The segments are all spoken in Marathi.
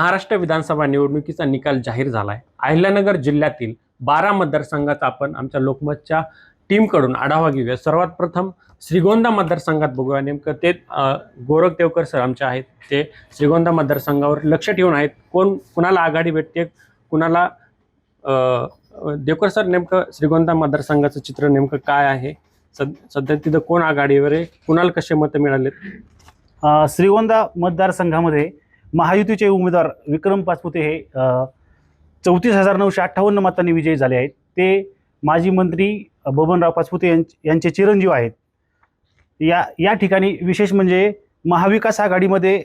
महाराष्ट्र विधानसभा निवडणुकीचा निकाल जाहीर झाला आहे अहिल्यानगर जिल्ह्यातील बारा मतदारसंघाचा आपण आमच्या लोकमतच्या टीमकडून आढावा घेऊया. सर्वात प्रथम श्रीगोंदा मतदारसंघात बघूया. नेमकं ते गोरख देवकर सर आमचे आहेत. ते श्रीगोंदा मतदारसंघावर लक्ष ठेवून आहेत. कोण कुणाला आघाडी भेटते? कुणाला देवकर सर नेमकं श्रीगोंदा मतदारसंघाचं चित्र नेमकं काय आहे? सद सध्या तिथं कोण आघाडीवर आहे? कुणाला कसे मतं मिळालेत? श्रीगोंदा मतदारसंघामध्ये महायुतीचे उमेदवार विक्रम पाचपुते हे चौतीस हजार नऊशे अठ्ठावन्न मतांनी विजयी झाले आहेत. ते माजी मंत्री बबनराव पाचपुते यांचे चिरंजीव आहेत. या या ठिकाणी विशेष म्हणजे महाविकास आघाडीमध्ये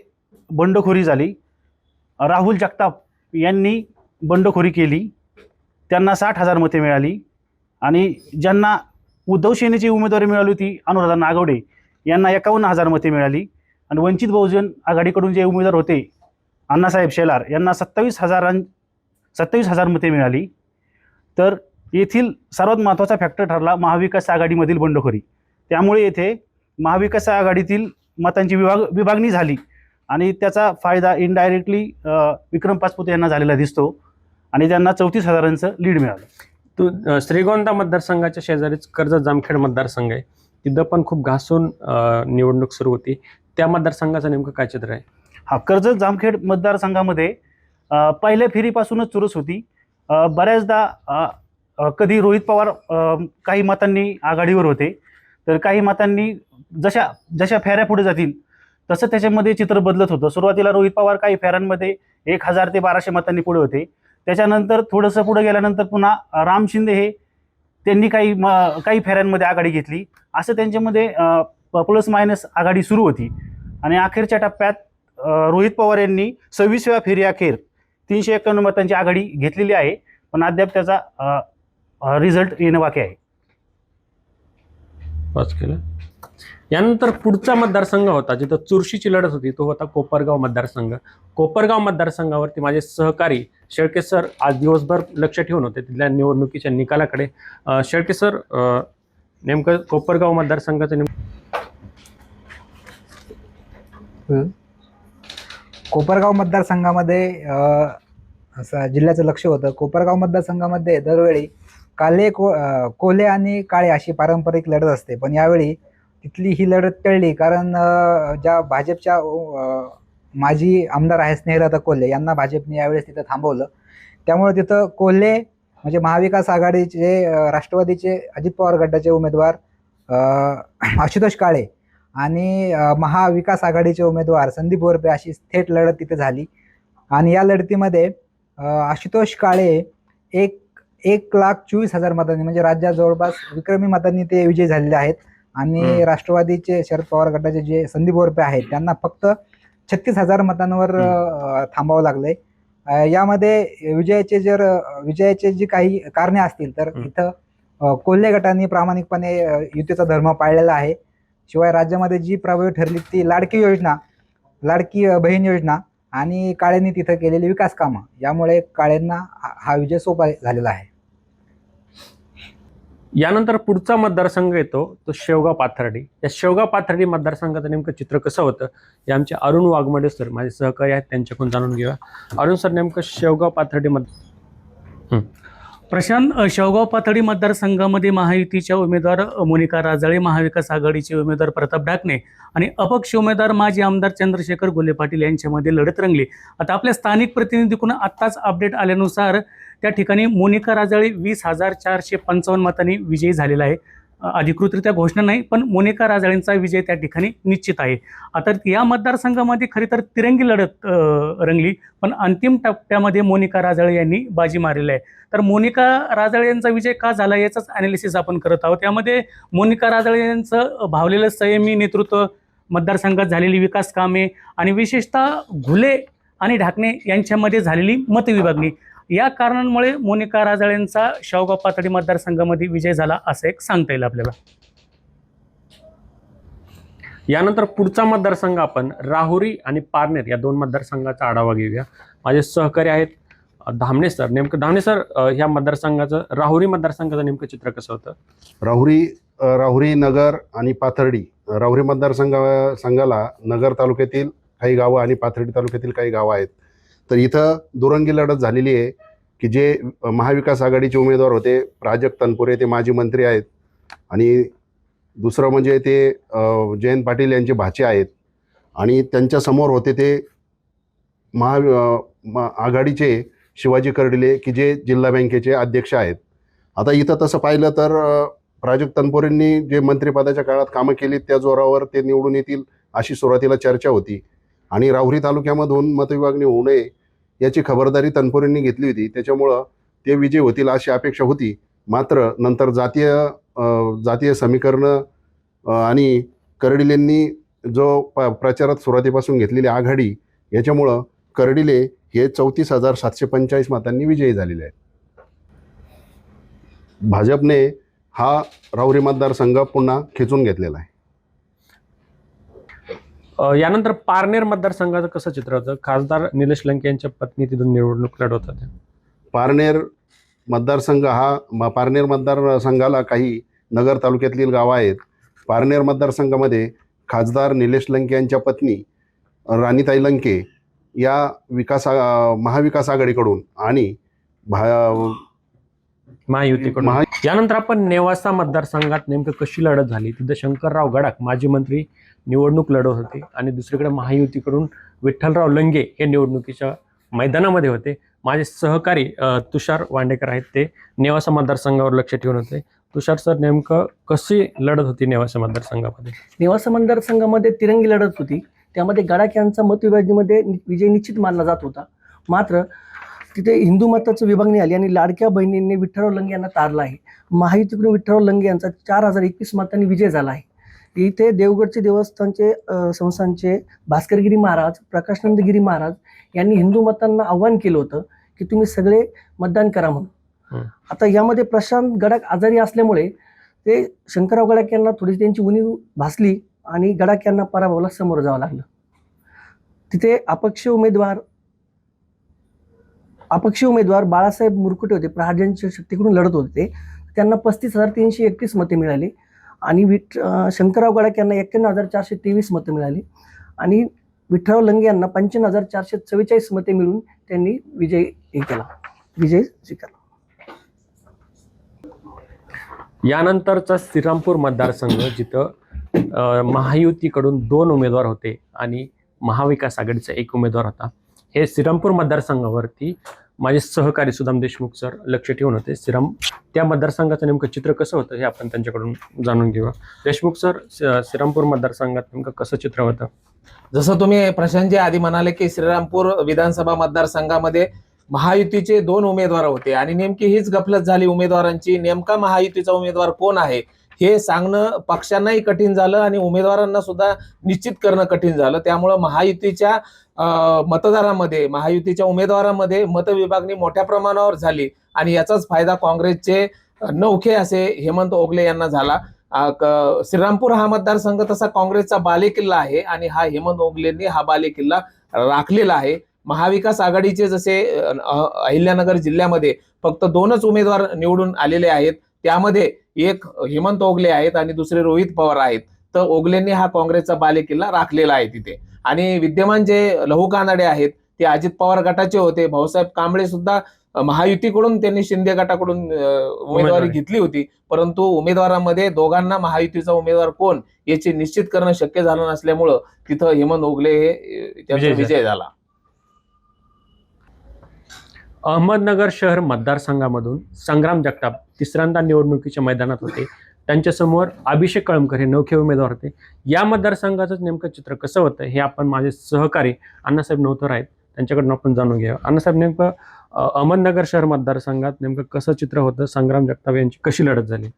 बंडखोरी झाली. राहुल जगताप यांनी बंडखोरी केली. त्यांना साठ हजार मते मिळाली. आणि ज्यांना उद्धव सेनेची उमेदवारी मिळाली होती अनुराधा नागवडे यांना एकावन्न हजार मते मिळाली. आणि वंचित बहुजन आघाडीकडून जे उमेदवार होते अण्णासाहेब शेलार यांना सत्तावीस हजारां सत्तावीस हजार मते मिळाली. तर येथील सर्वात महत्त्वाचा फॅक्टर ठरला महाविकास आघाडीमधील बंडखोरी. त्यामुळे येथे महाविकास आघाडीतील मतांची विभाग विभागणी झाली आणि त्याचा फायदा इनडायरेक्टली विक्रम पाचपुते यांना झालेला दिसतो आणि त्यांना चौतीस हजारांचं लीड मिळालं. तू श्रीगोंदा मतदारसंघाच्या शेजारीच कर्जत जामखेड मतदारसंघ आहे. तिथं पण खूप घासून निवडणूक सुरू होती. त्या मतदारसंघाचं नेमकं काय चित्र आहे? हा कर्जत जामखेड मतदारसंघामध्ये पहिल्या फेरीपासूनच चुरस होती. बऱ्याचदा कधी रोहित पवार काही मतांनी आघाडीवर होते. तर काही मतांनी जशा जशा फेऱ्या पुढे जातील तसं त्याच्यामध्ये चित्र बदलत होतं. सुरुवातीला रोहित पवार काही फेऱ्यांमध्ये एक हजार ते बाराशे मतांनी पुढे होते. त्याच्यानंतर थोडंसं पुढे गेल्यानंतर पुन्हा राम शिंदे हे त्यांनी काही म काही फेऱ्यांमध्ये आघाडी घेतली. असं त्यांच्यामध्ये प्लस मायनस आघाडी सुरू होती. आणि अखेरच्या टप्प्यात रोहित पवार यांनी सव्वीसव्या फेरी अखेर तीनशे एक्क्याण्णव मतांची आघाडी घेतलेली आहे. पण अद्याप त्याचा रिझल्ट येणं बाकी आहे. पाच केलं. यानंतर पुढचा मतदारसंघ होता जिथं चुरशीची लढत होती तो होता कोपरगाव मतदारसंघ. कोपरगाव मतदारसंघावरती माझे सहकारी शेळके सर आज दिवसभर लक्ष ठेवून होते तिथल्या निवडणुकीच्या निकालाकडे. शेळके सर नेमकं कोपरगाव मतदारसंघाचं नेमकं कोपरगाव मतदारसंघामध्ये असं जिल्ह्याचं लक्ष होतं. कोपरगाव मतदारसंघामध्ये दरवेळी काले को कोल्हे आणि काळे अशी पारंपरिक लढत असते. पण यावेळी तिथली ही लढत टळली कारण ज्या भाजपच्या माजी आमदार आहे स्नेहलता कोल्हे यांना भाजपने यावेळेस तिथं थांबवलं. त्यामुळे तिथं कोल्हे म्हणजे महाविकास आघाडीचे राष्ट्रवादीचे अजित पवार गटाचे उमेदवार आशुतोष काळे आणि महाविकास आघाडीचे उमेदवार संदीप वरपे अशी थेट लढत तिथे झाली. आणि या लढतीमध्ये आशुतोष काळे एक एक लाख चोवीस हजार मतांनी म्हणजे राज्यात जवळपास विक्रमी मतांनी ते विजयी झालेले आहेत. आणि. राष्ट्रवादीचे शरद पवार गटाचे जे संदीप वरपे आहेत त्यांना फक्त छत्तीस हजार मतांवर थांबावं लागलंय. यामध्ये विजयाचे जर विजयाचे जी काही कारणे असतील तर. इथं कोल्हे गटांनी प्रामाणिकपणे युतीचा धर्म पाळलेला आहे. शिवाय राज्यामध्ये जी प्रभावी ठरली ती लाडकी योजना लाडकी बहीण योजना आणि काळेंनी तिथं केलेली विकास कामं. यामुळे काळेंना हा हा विजय सोपा झालेला आहे. यानंतर पुढचा मतदारसंघ येतो तो शेवगाव पाथर्डी. या शेवगाव पाथर्डी मतदारसंघाचं नेमकं चित्र कसं होतं हे आमचे अरुण वाघमडे सर माझे सहकारी आहेत त्यांच्याकडून जाणून घेऊया. अरुण सर नेमकं शेवगाव पाथर्डी मत प्रशांत शेवगाव पाथडी मतदारसंघामध्ये महायुतीच्या उमेदवार मोनिका राजाळे महाविकास आघाडीचे उमेदवार प्रताप डाकणे आणि अपक्ष उमेदवार माजी आमदार चंद्रशेखर गोले पाटील यांच्यामध्ये लढत रंगली. आता आपल्या स्थानिक प्रतिनिधीकडून आत्ताच अपडेट आल्यानुसार त्या ठिकाणी मोनिका राजाळे वीस हजार चारशे पंचावन्न मतांनी विजयी झालेला आहे. अधिकृतरित्या घोषणा नाही पण मोनिका राजाळेंचा विजय त्या ठिकाणी निश्चित आहे. आता या मतदारसंघामध्ये खरी तर तिरंगी लढत रंगली पण अंतिम टप्प्यामध्ये मोनिका राजाळे यांनी बाजी मारलेली आहे. तर मोनिका राजाळे यांचा विजय का झाला याचाच अनालिसिस आपण करत आहोत. त्यामध्ये मोनिका राजाळे यांचं भावलेलं संयमी नेतृत्व मतदारसंघात झालेली विकास कामे आणि विशेषतः घुले आणि ढाकणे यांच्यामध्ये झालेली मतविभागणी. या कारणांमुळे मोनिका राजाळेंचा शेवगाव पातळी मतदारसंघामध्ये विजय झाला असं एक सांगता येईल आपल्याला. यानंतर पुढचा मतदारसंघ आपण राहुरी आणि पारनेर या दोन मतदारसंघाचा आढावा घेऊया. माझे सहकारी आहेत धामणे सर. नेमकं धामणे सर ह्या मतदारसंघाचं राहुरी मतदारसंघाचं नेमकं चित्र कसं होतं? राहुरी राहुरी नगर आणि पाथर्डी. राहुरी मतदारसंघा संघाला नगर तालुक्यातील काही गावं आणि पाथर्डी तालुक्यातील काही गावं आहेत. तर इथं दुरंगी लढत झालेली आहे की जे महाविकास आघाडीचे उमेदवार होते प्राजक्त तनपुरे ते माजी मंत्री आहेत. आणि दुसरं म्हणजे ते जयंत पाटील यांचे भाचे आहेत. आणि त्यांच्यासमोर होते ते महा म- आघाडीचे शिवाजी कर्डिले की जे जिल्हा बँकेचे अध्यक्ष आहेत. आता इथं तसं पाहिलं तर प्राजक्त तनपुरेंनी जे मंत्रिपदाच्या काळात कामं केली त्या जोरावर ते निवडून येतील अशी सुरुवातीला चर्चा होती. आणि राहुरी तालुक्यामधून मतविभागणी होऊ नये याची खबरदारी तनपुरेंनी घेतली होती. त्याच्यामुळं ते विजय होतील अशी अपेक्षा होती. मात्र नंतर जातीय जातीय समीकरणं आणि कर्डिलेंनी जो प प्रचारात सुरुवातीपासून घेतलेली आघाडी याच्यामुळं कर्डिले हे चौतीस हजार सातशे पंचेचाळीस मतांनी विजयी झालेले आहेत. भाजपने हा राहुरी मतदारसंघ पुन्हा खेचून घेतलेला आहे. यानंतर पारनेर मतदारसंघाचं कसं चित्र होतं? खासदार निलेश लंके यांच्या पत्नी तिथून निवडणूक लढवत होत्या पारनेर मतदारसंघ हा म- पारनेर मतदारसंघाला काही नगर तालुक्यातील गावं आहेत. पारनेर मतदारसंघामध्ये खासदार निलेश लंके यांच्या पत्नी राणीताई लंके या विकास आ- महाविकास आघाडीकडून आणि भा महायुतीकडून. महा यानंतर आपण नेवासा मतदारसंघात नेमकं कशी लढत झाली? तिथं शंकरराव गडाख माजी मंत्री निवडणूक लढवत होते आणि दुसरीकडे महायुतीकडून विठ्ठलराव लंगे हे निवडणुकीच्या मैदानामध्ये होते. माझे सहकारी तुषार वांडेकर आहेत. ते नेवासा मतदारसंघावर लक्ष ठेवून होते. तुषार सर नेमकं कशी लढत होती नेवासा मतदारसंघामध्ये? नेवासा मतदारसंघामध्ये तिरंगी लढत होती. त्यामध्ये गडाख यांचा मतविभाजनीमध्ये नि- विजय निश्चित मानला जात होता. मात्र तिथे हिंदू मताचं विभागणी आली आणि लाडक्या बहिणींनी विठ्ठलराव लंगे यांना तारलं आहे. महायुतीकडून विठ्ठलराव लंगे यांचा चार हजार एकवीस मतांनी विजय झाला आहे. इथे देवगडचे देवस्थानचे अ, संस्थानचे भास्करगिरी महाराज प्रकाशनंदगिरी महाराज यांनी हिंदू मतांना आव्हान केलं होतं की तुम्ही सगळे मतदान करा म्हणून. आता यामध्ये प्रशांत गडाख आजारी असल्यामुळे ते शंकरराव गडाख यांना थोडी त्यांची उणीव भासली आणि गडाख यांना पराभवाला समोर जावं लागलं. तिथे अपक्ष उमेदवार अपक्ष उमेदवार बाळासाहेब मुरकुटे होते प्रहारजनच्या शक्तीकडून लढत होते. त्यांना पस्तीस हजार तीनशे एकतीस मते मिळाली. आणि विठ शंकरराव गडाख यांना एक्क्याण्णव हजार चारशे तेवीस मतं मिळाली. आणि विठ्ठलराव लंगे यांना पंच्याण्णव हजार चारशे चव्वेचाळीस मते मिळून त्यांनी विजय हे केला. विजय स्वीकारला यानंतरचा श्रीरामपूर मतदारसंघ जिथं महायुतीकडून दोन उमेदवार होते आणि महाविकास आघाडीचा एक उमेदवार होता. हे श्रीरामपूर मतदारसंघावरती माझे सहकारी सुदाम देशमुख सर लक्ष ठेवून होते. श्रीराम त्या मतदारसंघाचं नेमकं चित्र कसं होतं हे आपण त्यांच्याकडून जाणून घेऊया. देशमुख सर श- श्रीरामपूर मतदारसंघात नेमकं कसं चित्र होतं? जसं तुम्ही प्रशांतजी आधी म्हणाले की श्रीरामपूर विधानसभा मतदारसंघामध्ये महायुतीचे दोन उमेदवार होते आणि नेमकी हीच गफलत झाली उमेदवारांची. नेमका महायुतीचा उमेदवार कोण आहे? हे सांगणं पक्षांनाही कठीण झालं आणि उमेदवारांना सुद्धा निश्चित करणं कठीण झालं. त्यामुळं महायुतीच्या मतदारामध्ये महायुतीच्या उमेदवारामध्ये मतविभागणी मोठ्या प्रमाणावर झाली आणि याचाच फायदा काँग्रेसचे नौखे असे हेमंत ओगले यांना झाला. क- श्रीरामपूर हा मतदारसंघ तसा काँग्रेसचा बालेकिल्ला आहे आणि हा हेमंत ओगलेंनी हा बालेकिल्ला राखलेला आहे. महाविकास आघाडीचे जसे अहिल्यानगर जिल्ह्यामध्ये फक्त दोनच उमेदवार निवडून आलेले आहेत. त्यामध्ये एक हेमंत ओगले आहेत आणि दुसरे रोहित पवार आहेत. तर ओगलेंनी हा काँग्रेसचा बालेकिल्ला राखलेला आहे तिथे. आणि विद्यमान जे लहू कानडे आहेत ते अजित पवार गटाचे होते. भाऊसाहेब कांबळे सुद्धा महायुतीकडून त्यांनी शिंदे गटाकडून उमेदवारी. घेतली होती. परंतु उमेदवारांमध्ये दोघांना महायुतीचा उमेदवार कोण याचे निश्चित करणं शक्य झालं नसल्यामुळं तिथं हेमंत ओगले हे त्यांचा विजय झाले. अहमदनगर शहर मतदारसंघामधून संग्राम जगताप तिसऱ्यांदा निवडणुकीच्या मैदानात होते. त्यांच्यासमोर अभिषेक कळमकर हे नवखे उमेदवार होते. या मतदारसंघाचं नेमकं चित्र कसं होतं हे आपण माझे सहकारी अण्णासाहेब नवतर आहेत. त्यांच्याकडून आपण जाणून घ्या अण्णासाहेब नेमकं अहमदनगर शहर मतदारसंघात नेमकं कसं चित्र होतं? संग्राम जगताप यांची कशी लढत झाली?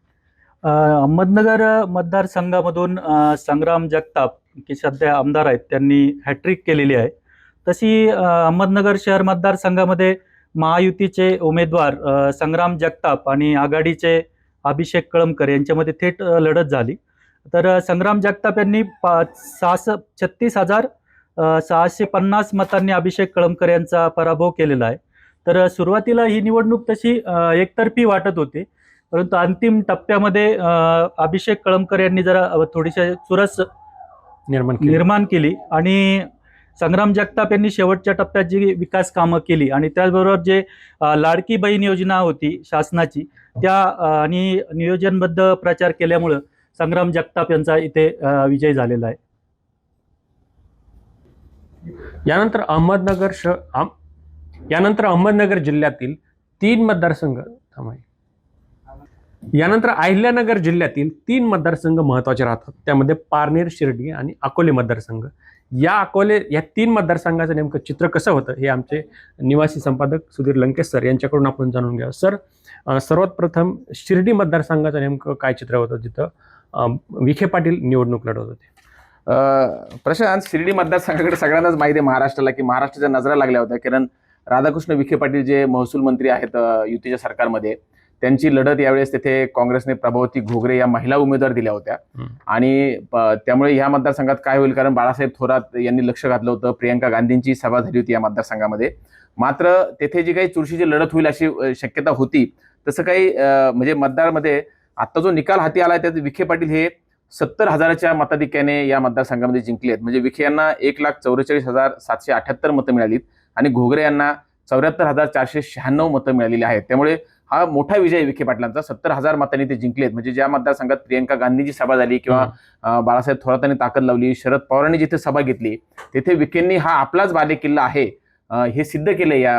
अहमदनगर मतदारसंघामधून संग्राम जगताप की सध्या आमदार आहेत त्यांनी हॅट्रिक केलेली आहे. तशी अहमदनगर शहर मतदारसंघामध्ये महायुतीचे उमेदवार संग्राम जगताप आणि आघाडीचे अभिषेक कळमकर यांच्यामध्ये थेट लढत झाली. तर संग्राम जगताप यांनी पा सहास छत्तीस हजार सहाशे पन्नास मतांनी अभिषेक कळमकर यांचा पराभव केलेला आहे. तर सुरुवातीला ही निवडणूक तशी एकतर्फी वाटत होती. परंतु अंतिम टप्प्यामध्ये अभिषेक कळमकर यांनी जरा थोडीशी चुरस निर्माण निर्माण केली आणि संग्राम जगताप यांनी शेवटच्या टप्प्यात जी विकास कामं केली आणि त्याचबरोबर जे लाडकी बहीण योजना होती शासनाची त्या आणि नियोजनबद्ध प्रचार केल्यामुळं संग्राम जगताप यांचा इथे विजय झालेला आहे. यानंतर अहमदनगर श यानंतर अहमदनगर जिल्ह्यातील तीन मतदारसंघ थांबा. यानंतर अहिल्यानगर जिल्ह्यातील तीन मतदारसंघ महत्त्वाचे राहतात. त्यामध्ये पारनेर शिर्डी आणि अकोले मतदारसंघ. या अकोले या तीन मतदारसंघाचं नेमकं चित्र कसं होतं हे आमचे निवासी संपादक सुधीर लंकेश सर यांच्याकडून आपण जाणून घ्या सर सर्वात प्रथम शिर्डी मतदारसंघाचं नेमकं काय चित्र होतं जिथं विखे पाटील निवडणूक लढवत होते? प्रशांत शिर्डी मतदारसंघाकडे सगळ्यांनाच माहिती आहे महाराष्ट्राला की महाराष्ट्राच्या नजरा लागल्या होत्या. कारण राधाकृष्ण विखे पाटील जे महसूल मंत्री आहेत युतीच्या सरकारमध्ये त्यांची लढत यावेळेस तिथे काँग्रेसने प्रभावती घोगरे या महिला उमेदवार दिल्या होत्या. आणि त्यामुळे या मतदारसंघात काय होईल? कारण बाळासाहेब थोरात यांनी लक्ष घातलं होतं. प्रियंका गांधींची सभा झाली होती या मतदारसंघामध्ये. मात्र तेथे जी काही चुरशीची लढत होईल अशी शक्यता होती. तसं काही म्हणजे मतदारमध्ये आता जो निकाल हाती आला त्यात विखे पाटील हे सत्तर हजाराच्या मताधिक्याने या मतदारसंघामध्ये जिंकले आहेत. म्हणजे विखे यांना एक लाख चौवेचाळीस हजार सातशे अठ्याहत्तर मतं मिळालीत आणि घोगरे यांना चौऱ्याहत्तर हजार चारशे शहाण्णव मतं मिळालेली आहेत. त्यामुळे हा मोठा विजय विखे पाटलांचा. सत्तर हजार मतांनी ते जिंकलेत. म्हणजे ज्या मतदारसंघात प्रियंका गांधींची सभा झाली किंवा बाळासाहेब थोरातांनी ताकद लावली शरद पवारांनी जिथे सभा घेतली तिथे विखेंनी हा आपलाच बालेकिल्ला आहे हे सिद्ध केले या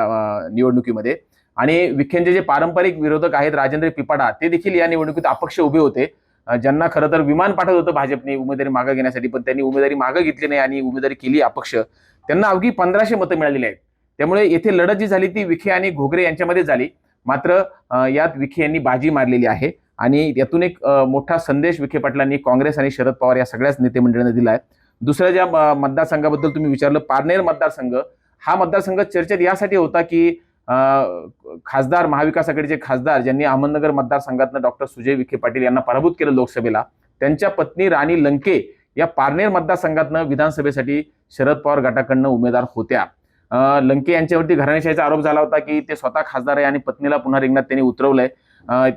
निवडणुकीमध्ये. आणि विखेंचे जे पारंपरिक विरोधक आहेत राजेंद्र पिपाडा ते देखील या निवडणुकीत अपक्ष उभे होते. ज्यांना खरं तर विमान पाठवत होतं भाजपने उमेदवारी मागं घेण्यासाठी पण त्यांनी उमेदवारी मागं घेतली नाही आणि उमेदवारी केली अपक्ष. त्यांना अवघी पंधराशे मतं मिळालेली आहेत. त्यामुळे येथे लढत जी झाली ती विखे आणि घोगरे यांच्यामध्ये झाली. मात्र यात विखे यांनी बाजी मारलेली आहे. आणि यातून एक मोठा संदेश विखे पाटलांनी काँग्रेस आणि शरद पवार या सगळ्याच नेते मंडळींना दिला आहे दुसऱ्या ज्या मतदारसंघाबद्दल तुम्ही विचारलं पारनेर मतदारसंघ हा मतदारसंघ चर्चेत यासाठी होता की खासदार महाविकास आघाडीचे खासदार ज्यांनी अहमदनगर मतदारसंघातनं डॉक्टर सुजय विखे पाटील यांना पराभूत केलं लोकसभेला त्यांच्या पत्नी राणी लंके या पारनेर मतदारसंघातनं विधानसभेसाठी शरद पवार गटाकडनं उमेदवार होत्या. लंके यांच्यावरती घराणेशाहीचा आरोप झाला होता की ते स्वतः खासदार आहे आणि पत्नीला पुन्हा रिंगणात त्यांनी उतरवलंय.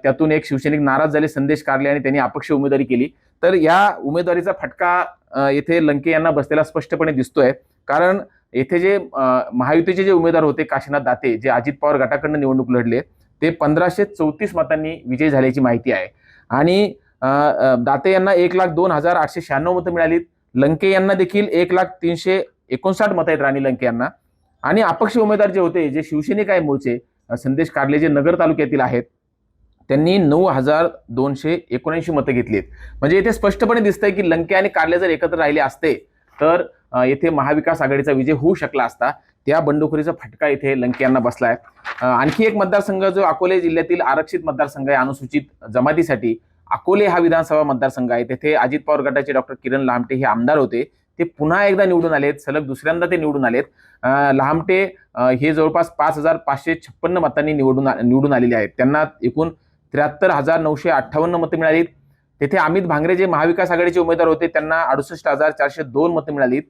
त्यातून एक शिवसैनिक नाराज झाले संदेश काढले आणि त्यांनी अपक्ष उमेदवारी केली. तर या उमेदवारीचा फटका येथे लंके यांना बसलेला स्पष्टपणे दिसतोय. कारण येथे जे महायुतीचे जे उमेदवार होते काशीनाथ दाते जे अजित पवार गटाकडनं निवडणूक लढले ते पंधराशे चौतीस मतांनी विजयी झाल्याची माहिती आहे. आणि दाते यांना एक लाख दोन हजार आठशे शहाण्णव मतं मिळालीत. लंके यांना देखील एक लाख तीनशे एकोणसाठ मतं आहेत राणी लंके यांना. आणि अपक्ष उमेदवार जे होते जे शिवसैनिक आहे मूळचे संदेश कारले जे नगर तालुक्यातील आहेत त्यांनी नऊ हजार दोनशे एकोणऐंशी मतं घेतली आहेत. म्हणजे इथे स्पष्टपणे दिसतंय की लंके आणि कारले जर एकत्र राहिले असते तर येथे महाविकास आघाडीचा विजय होऊ शकला असता त्या बंडखोरीचा फटका इथे लंके यांना बसलाय आहे. आणखी एक मतदारसंघ जो अकोले जिल्ह्यातील आरक्षित मतदारसंघ आहे अनुसूचित जमातीसाठी अकोले हा विधानसभा मतदारसंघ आहे. तेथे अजित पवार गटाचे डॉक्टर किरण लामटे हे आमदार होते. ते पुन्हा एकदा निवडून आलेत सलग दुसऱ्यांदा ते निवडून आलेत लहामटे हे जवळपास पाच हजार पाचशे छप्पन्न मतांनी निवडून निवडून आलेले आहेत. त्यांना एकूण त्र्याहत्तर हजार नऊशे अठ्ठावन्न मतं मिळालीत. तेथे अमित भांगरे जे महाविकास आघाडीचे उमेदवार होते त्यांना अडुसष्ट हजार चारशे दोन मतं मिळालीत.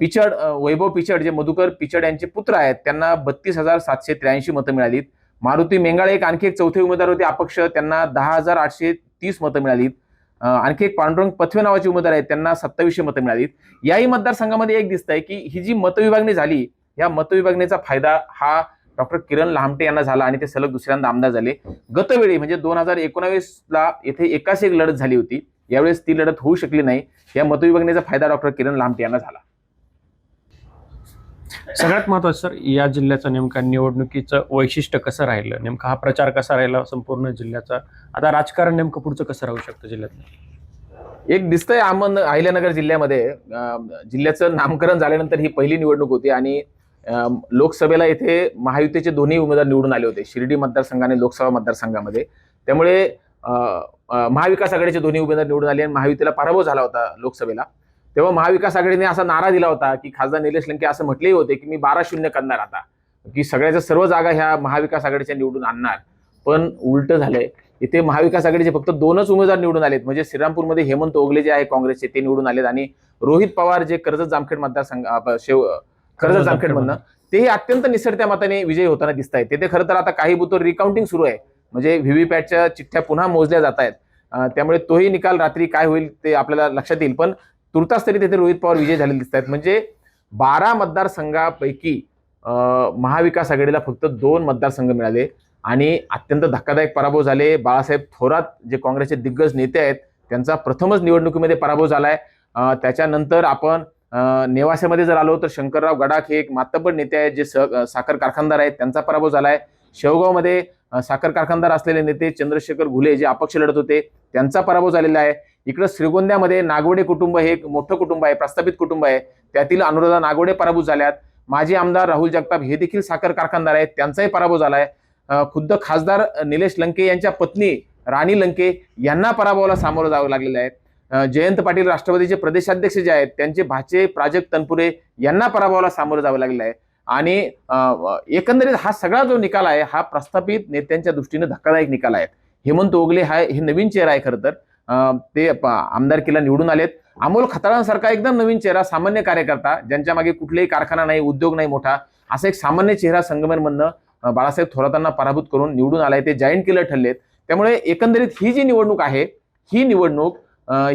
पिचड वैभव पिचड जे मधुकर पिचड यांचे पुत्र आहेत त्यांना बत्तीस हजार सातशे त्र्याऐंशी मतं मिळालीत. मारुती मेंगाळे एक आणखी एक चौथे उमेदवार होते अपक्ष. त्यांना दहा हजार आठशे तीस मतं मिळालीत. आणखी एक पांडुरंग पथवे नावाचे उमेदवार आहेत त्यांना सत्तावीसशे मतं मिळाली याही मतदारसंघामध्ये एक दिसत आहे की ही जी मतविभागणी झाली या मतविभागणीचा फायदा हा डॉक्टर किरण लामटे यांना झाला आणि ते सलग दुसऱ्यांदा आमदार झाले. गतवेळी म्हणजे दोन हजार एकोणावीसला येथे एकाच एक लढत झाली होती. यावेळेस ती लढत होऊ शकली नाही. या मतविभागणीचा फायदा डॉक्टर किरण लामटे यांना झाला. सगळ्यात महत्वाचं सर या जिल्ह्याचं नेमका निवडणुकीचं वैशिष्ट्य कसं राहिलं? नेमका हा प्रचार कसा राहिला संपूर्ण जिल्ह्याचा? आता राजकारण नेमकं पुढचं कसं राहू शकतं जिल्ह्यात एक दिसतंय अहमद अहिल्यानगर जिल्ह्यामध्ये जिल्ह्याचं नामकरण झाल्यानंतर ही पहिली निवडणूक होती आणि लोकसभेला येथे महायुतीचे दोन्ही उमेदवार निवडून आले होते शिर्डी मतदारसंघ आणि लोकसभा मतदारसंघामध्ये. त्यामुळे महाविकास आघाडीचे दोन्ही उमेदवार निवडून आले आणि महायुतीला पराभव झाला होता लोकसभेला. तेव्हा महाविकास आघाडीने असा नारा दिला होता की खासदार निलेश लंके असं म्हटलेही होते की मी बारा शून्य करणार आता की सगळ्याच्या सर्व जागा ह्या महाविकास आघाडीच्या निवडून आणणार. पण उलट झालंय इथे महाविकास आघाडीचे फक्त दोनच उमेदवार निवडून आलेत म्हणजे श्रीरामपूरमध्ये हेमंत ओगले जे आहे काँग्रेसचे ते निवडून आलेत आणि रोहित पवार जे कर्जत जामखेड मतदारसंघ शेव कर्जत जामखेड मधनं तेही अत्यंत निसटत्या मताने विजयी होताना दिसत आहेत तेथे खरं तर आता काही बुथवर रिकाउंटिंग सुरू आहे म्हणजे व्हीव्हीपॅटच्या चिठ्ठ्या पुन्हा मोजल्या जात आहेत त्यामुळे तोही निकाल रात्री काय होईल ते आपल्याला लक्षात येईल. पण तुर्तास तरी तिथे रोहित पवार विजय झालेले दिसत आहेत म्हणजे बारा मतदारसंघापैकी महाविकास आघाडीला फक्त दोन मतदारसंघ मिळाले आणि अत्यंत धक्कादायक पराभव झाले. बाळासाहेब थोरात जे काँग्रेसचे दिग्गज नेते आहेत त्यांचा प्रथमच निवडणुकीमध्ये पराभव झाला आहे त्याच्यानंतर आपण नेवाश्यामध्ये नेवासेमध्ये जर आलो तर शंकरराव गडाख हे एक मातब्बर नेते आहेत जे स- साखर कारखानदार आहेत त्यांचा पराभव झाला आहे शेवगावमध्ये साखर कारखानदार असलेले नेते चंद्रशेखर घुले जे अपक्ष लढत होते त्यांचा पराभव झालेला आहे. इकडं श्रीगोंद्यामध्ये नागवडे कुटुंब हे एक मोठं कुटुंब आहे प्रस्थापित कुटुंब आहे. त्यातील अनुराधा नागवडे पराभूत झाल्यात. माजी आमदार राहुल जगताप हे देखील साखर कारखानदार आहेत. त्यांचाही पराभव झाला आहे खुद्द खासदार निलेश लंके यांच्या पत्नी राणी लंके यांना पराभवाला सामोरं जावं लागलेलं आहे. जयंत पाटील राष्ट्रवादीचे प्रदेशाध्यक्ष जे आहेत त्यांचे भाचे प्राजक्त तनपुरे यांना पराभवाला सामोरं जावं लागलेलं आहे. आणि एकंदरीत हा सगळा जो निकाल आहे हा प्रस्थापित नेत्यांच्या दृष्टीने धक्कादायक निकाल आहे. हेमंत ओगले हा हे नवीन चेहरा आहे खरं तर. ते प- आमदारकीला निवडून आलेत. अमोल खताळांसारखा एकदम नवीन चेहरा सामान्य कार्यकर्ता ज्यांच्या मागे कुठलेही कारखाना नाही उद्योग नाही मोठा असा एक सामान्य चेहरा संगमेरमधनं बाळासाहेब थोरातांना पराभूत करून निवडून आलाय. ते जायंट किलर ठरलेत. त्यामुळे एकंदरीत ही जी निवडणूक आहे ही निवडणूक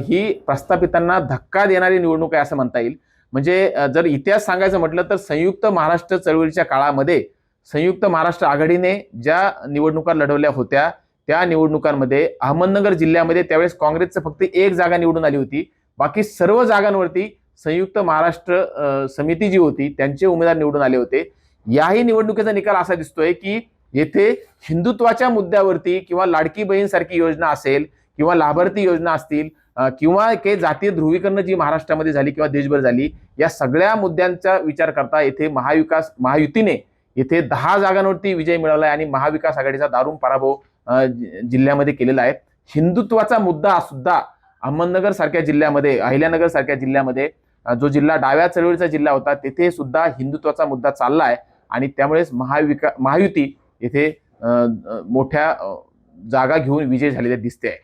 ही प्रस्थापितांना धक्का देणारी निवडणूक आहे असं म्हणता येईल. म्हणजे जर इतिहास सांगायचं म्हटलं तर संयुक्त महाराष्ट्र चळवळीच्या काळामध्ये संयुक्त महाराष्ट्र आघाडीने ज्या निवडणुका लढवल्या होत्या त्या निवडणुकांमध्ये अहमदनगर जिल्ह्यामध्ये त्यावेळेस काँग्रेसचं फक्त एक जागा निवडून आली होती. बाकी सर्व जागांवरती संयुक्त महाराष्ट्र समिती जी होती त्यांचे उमेदवार निवडून आले होते. याही निवडणुकीचा निकाल असा दिसतोय की येथे हिंदुत्वाच्या मुद्द्यावरती किंवा लाडकी बहीण सारखी योजना असेल किंवा लाभार्थी योजना असतील किंवा काही जातीय ध्रुवीकरण जी महाराष्ट्रामध्ये झाली किंवा देशभर झाली या सगळ्या मुद्द्यांचा विचार करता येथे महाविकास महायुतीने येथे दहा जागांवरती विजय मिळवला आहे आणि महाविकास आघाडीचा दारुण पराभव जिल्ह्यामध्ये केलेला आहे. हिंदुत्वाचा मुद्दा सुद्धा अहमदनगर सारख्या जिल्ह्यामध्ये अहिल्यानगर सारख्या जिल्ह्यामध्ये जो जिल्हा डाव्या चळवळीचा जिल्हा होता तेथे सुद्धा हिंदुत्वाचा मुद्दा चालला आहे. आणि त्यामुळेच महाविका महायुती येथे मोठ्या जागा घेऊन विजय झालेले दिसते आहे.